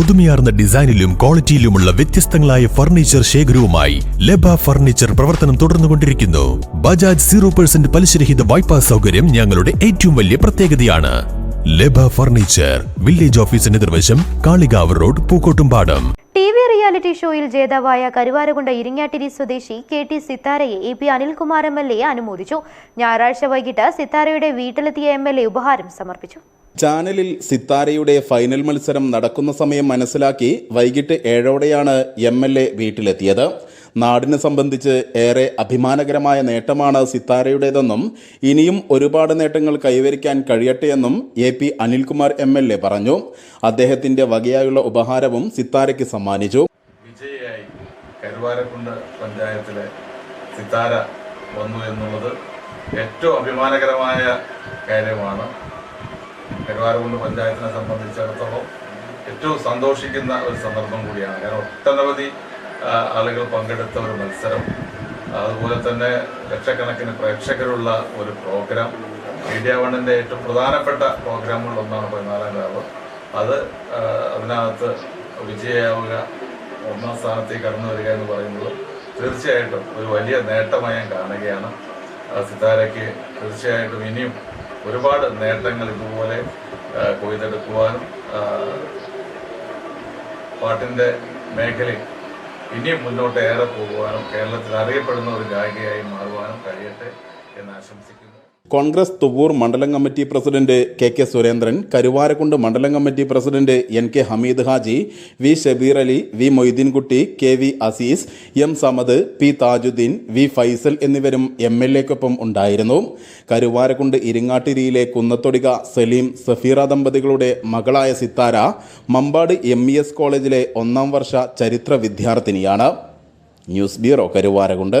പുതുമയാർന്ന ഡിസൈനിലും ക്വാളിറ്റിയിലുമുള്ള വ്യത്യസ്തങ്ങളായ ഫർണിച്ചർ ശേഖരവുമായി ലബ ഫർണിച്ചർ പ്രവർത്തനം തുടർന്നുകൊണ്ടിരിക്കുന്നു. ബജാജ് സീറോ പെർസെന്റ് പലിശരഹിത വായ്പാ സൗകര്യം ഞങ്ങളുടെ ഏറ്റവും വലിയ പ്രത്യേകതയാണ്. ലബ ഫർണിച്ചർ വില്ലേജ് ഓഫീസിന് നിർവശം കാളികാവ് റോഡ് പൂക്കോട്ടുംപാടം. റിയാലിറ്റി ഷോയിൽ ജേതാവായ കരുവാരകുണ്ട ഇരിങ്ങാട്ടിരി സ്വദേശി K T സിത്താരയെ A P Anilkumar M L A അനുമോദിച്ചു. ഞായറാഴ്ച വൈകിട്ട് സിത്താരയുടെ വീട്ടിലെത്തിയ എം എൽ എ ഉപഹാരം സമർപ്പിച്ചു. ചാനലിൽ സിത്താരയുടെ ഫൈനൽ മത്സരം നടക്കുന്ന സമയം മനസ്സിലാക്കി വൈകിട്ട് ഏഴോടെയാണ് എം എൽ എ വീട്ടിലെത്തിയത്. നാടിനെ സംബന്ധിച്ച് ഏറെ അഭിമാനകരമായ നേട്ടമാണ് സിത്താരയുടേതെന്നും ഇനിയും ഒരുപാട് നേട്ടങ്ങൾ കൈവരിക്കാൻ കഴിയട്ടെയെന്നും A P Anilkumar M L A പറഞ്ഞു. അദ്ദേഹത്തിന്റെ വകയായുള്ള ഉപഹാരവും സിത്താരയ്ക്ക് സമ്മാനിച്ചു. വിജയിയായി കരുവാരക്കുണ്ട് പഞ്ചായത്തിലെ സിത്താര വന്നു എന്നുള്ളത് ഏറ്റവും അഭിമാനകരമായ കാര്യമാണ്. കരുവാരക്കുണ്ട് പഞ്ചായത്തിനെ സംബന്ധിച്ചിടത്തോളം ഏറ്റവും സന്തോഷിക്കുന്ന ഒരു സന്ദർഭം കൂടിയാണ്. കാരണം ഒട്ടനവധി ആളുകൾ പങ്കെടുത്ത ഒരു മത്സരം. അതുപോലെ തന്നെ ലക്ഷക്കണക്കിന് പ്രേക്ഷകരുള്ള ഒരു പ്രോഗ്രാം. മീഡിയ വണ്ണിന്റെ ഏറ്റവും പ്രധാനപ്പെട്ട പ്രോഗ്രാമുകളിലൊന്നാണ് പതിനാലാം രാവ് അത് അതിനകത്ത് വിജയമാവുക ഒന്നാം സ്ഥാനത്തേക്ക് കടന്നു വരിക എന്ന് പറയുന്നത് തീർച്ചയായിട്ടും ഒരു വലിയ നേട്ടമായി ഞാൻ കാണുകയാണ്. സിതാരയ്ക്ക് തീർച്ചയായിട്ടും ഇനിയും ഒരുപാട് നേട്ടങ്ങൾ ഇതുപോലെ കൊയ്തെടുക്കുവാനും പാട്ടിന്റെ മേഖലയിൽ ഇനിയും മുന്നോട്ട് ഏറെ പോകുവാനും കേരളത്തിൽ അറിയപ്പെടുന്ന ഒരു ഗായികയായി മാറുവാനും കഴിയട്ടെ എന്ന് ആശംസിക്കുന്നു. കോൺഗ്രസ് തുവൂർ മണ്ഡലം committee president K K Surendran Karuvarakkundu മണ്ഡലം committee president N K Hameed Haji V Shabeer Ali V Moideenkutty K V Azeez M Samad P Thajudheen V Faisal എന്നിവരും എം എൽ എക്കൊപ്പം ഉണ്ടായിരുന്നു. കരുവാരക്കുണ്ട് ഇരിങ്ങാട്ടിരിയിലെ കുന്നത്തൊടിക സലീം സഫീറ ദമ്പതികളുടെ മകളായ Sithara Mampad M E S കോളേജിലെ ഒന്നാം വർഷ ചരിത്ര വിദ്യാർത്ഥിനിയാണ്. News bureau Karuvarakkundu